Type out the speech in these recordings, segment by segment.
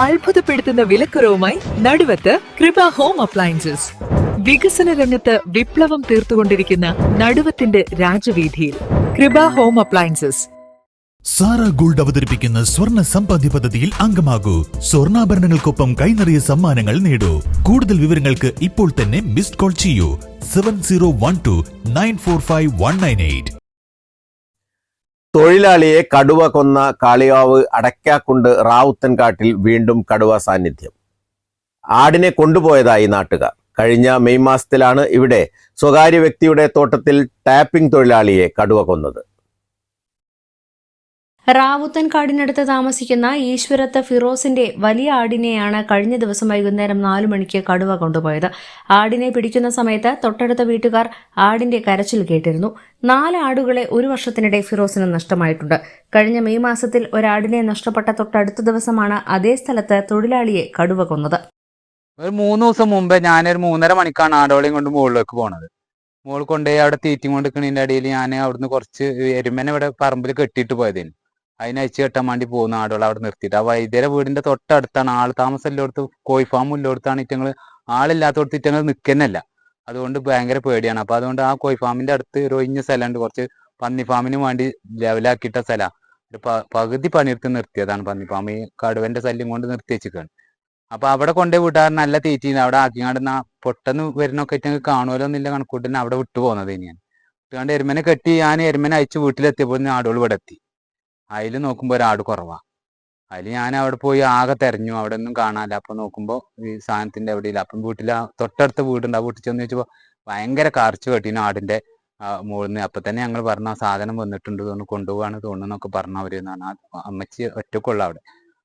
അത്ഭുതപ്പെടുത്തുന്ന വിലക്കുറവുമായി നടുവത്ത് കൃപ home appliances. വികസന രംഗത്ത് വിപ്ലവം തീർത്തുകൊണ്ടിരിക്കുന്ന നടുവത്തിന്റെ രാജവീതിയിൽ കൃപ ഹോം അപ്ലയൻസസ്. സാറ ഗോൾഡ് അവതരിപ്പിക്കുന്ന സ്വർണ സമ്പാദ്യ പദ്ധതിയിൽ അംഗമാകൂ. സ്വർണാഭരണങ്ങൾക്കൊപ്പം കൈനിറിയ സമ്മാനങ്ങൾ നേടൂ. കൂടുതൽ വിവരങ്ങൾക്ക് ഇപ്പോൾ തന്നെ മിസ്ഡ് കോൾ ചെയ്യൂ. Seven zero one two nine four five one nine eight. തൊഴിലാളിയെ കടുവ കൊന്ന കാളിയാവ് അടയ്ക്കാക്കുണ്ട് റാവുത്തൻകാട്ടിൽ വീണ്ടും കടുവ സാന്നിധ്യം. ആടിനെ കൊണ്ടുപോയതായി നാട്ടുകാർ. കഴിഞ്ഞ മെയ് മാസത്തിലാണ് ഇവിടെ സ്വകാര്യ വ്യക്തിയുടെ തോട്ടത്തിൽ ടാപ്പിംഗ് തൊഴിലാളിയെ കടുവ കൊന്നത്. റാവുത്തൻകാടിനടുത്ത് താമസിക്കുന്ന ഈശ്വരത്ത് ഫിറോസിന്റെ വലിയ ആടിനെയാണ് കഴിഞ്ഞ ദിവസം വൈകുന്നേരം നാലു മണിക്ക് കടുവ കൊണ്ടുപോയത്. ആടിനെ പിടിക്കുന്ന സമയത്ത് തൊട്ടടുത്ത വീട്ടുകാർ ആടിന്റെ കരച്ചിൽ കേട്ടിരുന്നു. നാല് ആടുകളെ ഒരു വർഷത്തിനിടെ ഫിറോസിന് നഷ്ടമായിട്ടുണ്ട്. കഴിഞ്ഞ മെയ് മാസത്തിൽ ഒരാടിനെ നഷ്ടപ്പെട്ട തൊട്ടടുത്ത ദിവസമാണ് അതേ സ്ഥലത്ത് തൊഴിലാളിയെ കടുവ കൊന്നത്. ഒരു മൂന്ന് ദിവസം മുമ്പേ ഞാനൊരു മൂന്നര മണിക്കാണ് ആടോളയും കൊണ്ട് മുകളിലേക്ക് പോണത്. മുകളിൽ കൊണ്ടുപോയി അവിടെ തീറ്റി കൊണ്ടിരിക്കുന്നതിന്റെ അടിയിൽ ഞാൻ അവിടുന്ന് കുറച്ച് എരുമനെ ഇവിടെ പറമ്പിൽ കെട്ടിയിട്ട് പോയതിന്. അതിന് അയച്ചു കെട്ടാൻ വേണ്ടി പോകുന്ന ആടുകൾ അവിടെ നിർത്തിയിട്ട്. ആ വൈദ്യരെ വീടിന്റെ തൊട്ടടുത്താണ്. ആൾ താമസം ഇല്ലോടത്ത് കോഴി ഫാം ഇല്ലോടത്താണ് ഇറ്റങ്ങൾ ആളില്ലാത്തോടത്ത് ഇറ്റങ്ങൾ നിൽക്കുന്നല്ല അതുകൊണ്ട് ഭയങ്കര പേടിയാണ്. അപ്പൊ അതുകൊണ്ട് ആ കോഴി ഫാമിന്റെ അടുത്ത് ഒരു ഒഴിഞ്ഞ സ്ഥലമുണ്ട്. കുറച്ച് പന്നി ഫാമിന് വേണ്ടി ലെവലാക്കിയിട്ട സ്ഥല. ഒരു പകുതി പണിയെടുത്ത് നിർത്തിയതാണ് പന്നി ഫാം ഈ കടുവന്റെ ശല്യം കൊണ്ട് നിർത്തി വെച്ചിക്കാണ് അപ്പൊ അവിടെ കൊണ്ടേ വിട്ടാൽ നല്ല തീറ്റീന്ന്. അവിടെ ആക്കിങ്ങാണ്ട് പൊട്ടെന്ന് വരുന്നൊക്കെ ഇറ്റങ്ങൾ കാണുമല്ലോ എന്നില്ല കണക്കൂട്ടിന് അവിടെ വിട്ടുപോകുന്നത് പോകുന്നത് ഞാൻ വിട്ടുകൊണ്ട് എരുമനെ കെട്ടി ഞാൻ എരുമനെ അയച്ച് വീട്ടിലെത്തിയപ്പോൾ ആടുകൾ ഇവിടെ എത്തി അതിൽ നോക്കുമ്പോൾ ഒരാട് കുറവാണ് അതിൽ ഞാൻ അവിടെ പോയി ആകെ തെരഞ്ഞു. അവിടെ ഒന്നും കാണാനില്ല. അപ്പൊ നോക്കുമ്പോൾ ഈ സാധനത്തിന്റെ അവിടെ ഇല്ല അപ്പം വീട്ടിൽ തൊട്ടടുത്ത വീടുണ്ട്. ആ വീട്ടിൽ ചെന്ന് ചോദിച്ചപ്പോൾ ഭയങ്കര കാർച്ച കെട്ടീന് ആടിന്റെ മുകളിൽ അപ്പൊ തന്നെ ഞങ്ങൾ പറഞ്ഞ ആ സാധനം വന്നിട്ടുണ്ട്. തോന്നുന്നു കൊണ്ടുപോകാണ് തോന്നുന്നൊക്കെ പറഞ്ഞു അവർ എന്നാണ്. അമ്മച്ചി ഒറ്റക്കുള്ള അവിടെ.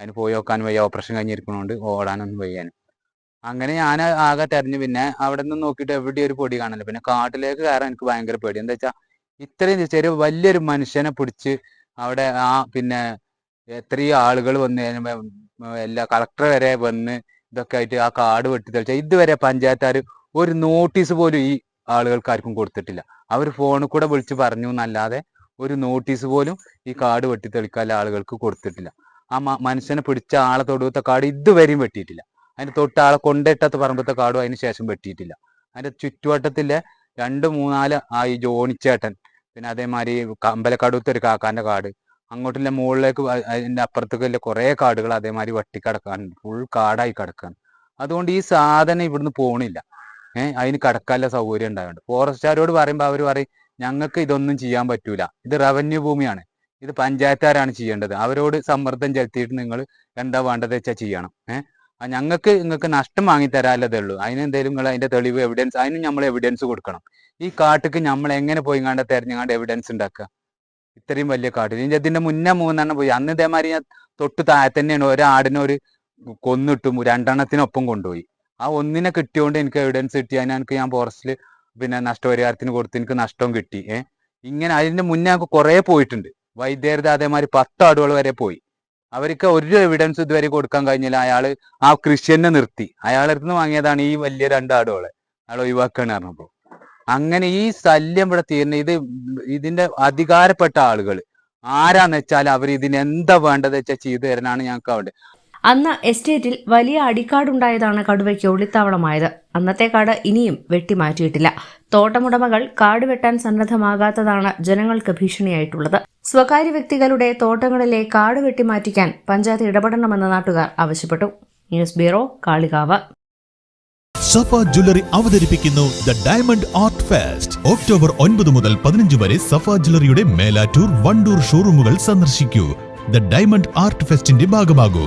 അതിന് പോയി നോക്കാൻ വയ്യ. ഓപ്പറേഷൻ കഴിഞ്ഞിരിക്കണോണ്ട് ഓടാനൊന്നും വയ്യാനും. അങ്ങനെ ഞാൻ ആകെ തെരഞ്ഞു. പിന്നെ അവിടെ നിന്ന് നോക്കിയിട്ട് എവിടെ ഒരു പൊടി കാണില്ല പിന്നെ കാട്ടിലേക്ക് കയറാൻ എനിക്ക് ഭയങ്കര പേടി എന്താ വെച്ചാൽ ഇത്രയും ചെറിയ വലിയൊരു മനുഷ്യനെ പിടിച്ച് അവിടെ ആ പിന്നെ എത്രയോ ആളുകൾ വന്ന് എല്ലാ കളക്ടർ വരെ വന്ന് ഇതൊക്കെ ആയിട്ട് ആ കാട് വെട്ടിത്തെളിച്ച ഇതുവരെ പഞ്ചായത്താർ ഒരു നോട്ടീസ് പോലും ഈ ആളുകൾക്ക് ആർക്കും കൊടുത്തിട്ടില്ല. അവർ ഫോണിൽ കൂടെ വിളിച്ച് പറഞ്ഞു എന്നല്ലാതെ ഒരു നോട്ടീസ് പോലും ഈ കാട് വെട്ടിത്തെളിക്കാൻ ആളുകൾക്ക് കൊടുത്തിട്ടില്ല. ആ മനുഷ്യനെ പിടിച്ച ആളെ തൊടുത്ത കാർഡ് ഇതുവരെയും വെട്ടിയിട്ടില്ല. അതിന്റെ തൊട്ട് ആളെ കൊണ്ടിട്ടത്ത് പറമ്പത്തെ കാർഡും അതിന് ശേഷം വെട്ടിയിട്ടില്ല. അതിന്റെ ചുറ്റുവട്ടത്തിലെ രണ്ട് മൂന്നാൽ ആ ഈ ജോണിച്ചേട്ടൻ പിന്നെ അതേമാതിരി അമ്പലക്കടുത്ത ഒരു കാക്കാന്റെ കാട്. അങ്ങോട്ടുള്ള മുകളിലേക്ക് അതിന്റെ അപ്പുറത്തേക്ക് വലിയ കുറെ കാടുകൾ അതേമാതിരി വെട്ടിക്കിടക്കാനുണ്ട്. ഫുൾ കാടായി കിടക്കാണ്. അതുകൊണ്ട് ഈ സാധനം ഇവിടുന്ന് പോണില്ല. ഏഹ് അതിന് കടക്കാനുള്ള സൗകര്യം ഉണ്ടാവുന്നുണ്ട് ഫോറസ്റ്റുകാരോട് പറയുമ്പോൾ അവർ പറയും ഞങ്ങൾക്ക് ഇതൊന്നും ചെയ്യാൻ പറ്റൂല. ഇത് റവന്യൂ ഭൂമിയാണ്. ഇത് പഞ്ചായത്താരാണ് ചെയ്യേണ്ടത്. അവരോട് സമ്മർദ്ദം ചെലുത്തിയിട്ട് നിങ്ങൾ എന്താ വേണ്ടത് വെച്ചാൽ ചെയ്യണം. ഏഹ് ഞങ്ങൾക്ക് നിങ്ങൾക്ക് നഷ്ടം വാങ്ങി തരാല്ലതേ ഉള്ളൂ അതിന് എന്തെങ്കിലും നിങ്ങൾ അതിന്റെ തെളിവ് എവിഡൻസ് അതിന് നമ്മൾ എവിഡൻസ് കൊടുക്കണം. ഈ കാട്ടിക്ക് നമ്മൾ എങ്ങനെ പോയി കണ്ട തെരഞ്ഞുകാണ്ട് എവിഡൻസ് ഉണ്ടാക്കുക? ഇത്രയും വലിയ കാട്ടിൽ. ഇനി ഇതിന്റെ മുന്നേ മൂന്നെണ്ണം പോയി. അന്ന് ഇതേമാതിരി ഞാൻ തൊട്ട് താഴെ തന്നെയാണ് ഒരാടിനെ ഒരു കൊന്നിട്ടും രണ്ടെണ്ണത്തിനൊപ്പം കൊണ്ടുപോയി. ആ ഒന്നിനെ കിട്ടിയോണ്ട് എനിക്ക് എവിഡൻസ് കിട്ടി. അതിന് എനിക്ക് ഞാൻ ഫോറസ്റ്റിൽ പിന്നെ നഷ്ടപരിഹാരത്തിന് കൊടുത്ത് എനിക്ക് നഷ്ടവും കിട്ടി. ഏഹ് ഇങ്ങനെ അതിന്റെ മുന്നേ കുറെ പോയിട്ടുണ്ട്. വൈദ്യരുടെ അതേമാതിരി പത്ത് ആടുകൾ വരെ പോയി. അവർക്ക് ഒരു എവിഡൻസ് ഇതുവരെ കൊടുക്കാൻ കഴിഞ്ഞില്ല. അയാൾ ആ കൃഷിയെന്നെ നിർത്തി. അയാളെ അടുത്ത് വാങ്ങിയതാണ് ഈ വലിയ രണ്ട് ആടുകളെ. അയാൾ ഒഴിവാക്കാണ് പറഞ്ഞപ്പോ. അങ്ങനെ ഈ ശല്യം ഇവിടെ തീരുന്ന ഇത് ഇതിന്റെ അധികാരപ്പെട്ട ആളുകൾ ആരാന്ന് വെച്ചാൽ അവർ ഇതിന് എന്താ വേണ്ടത് വെച്ചാൽ ചെയ്തു തരാനാണ് ഞങ്ങൾക്ക് അവിടെ. അന്ന് എസ്റ്റേറ്റിൽ വലിയ അടിക്കാടുണ്ടായതാണ് കടുവയ്ക്ക് ഒളിത്താവളമായത് അന്നത്തെ കാട് ഇനിയും വെട്ടിമാറ്റിയിട്ടില്ല. തോട്ടമുടമകൾ കാട് വെട്ടാൻ സന്നദ്ധമാകാത്തതാണ് ജനങ്ങൾക്ക് ഭീഷണിയായിട്ടുള്ളത്. സ്വകാര്യ വ്യക്തികളുടെ തോട്ടങ്ങളിലെ കാട് വെട്ടിമാറ്റിക്കാൻ പഞ്ചായത്ത് ഇടപെടണമെന്ന് നാട്ടുകാർ ആവശ്യപ്പെട്ടു. News bureau Kalikavu. Safa jewellery അവതരിപ്പിക്കുന്നു the diamond art fest. October ഒൻപത് മുതൽ പതിനഞ്ച് വരെ സഫ ജ്വല്ലറിയുടെ മേലാറ്റൂർ വണ്ടൂർ ഷോറൂമുകൾ സന്ദർശിക്കൂ. ദ ഡയമണ്ട് ആർട്ട് ഫെസ്റ്റിന്റെ ഭാഗമാകൂ.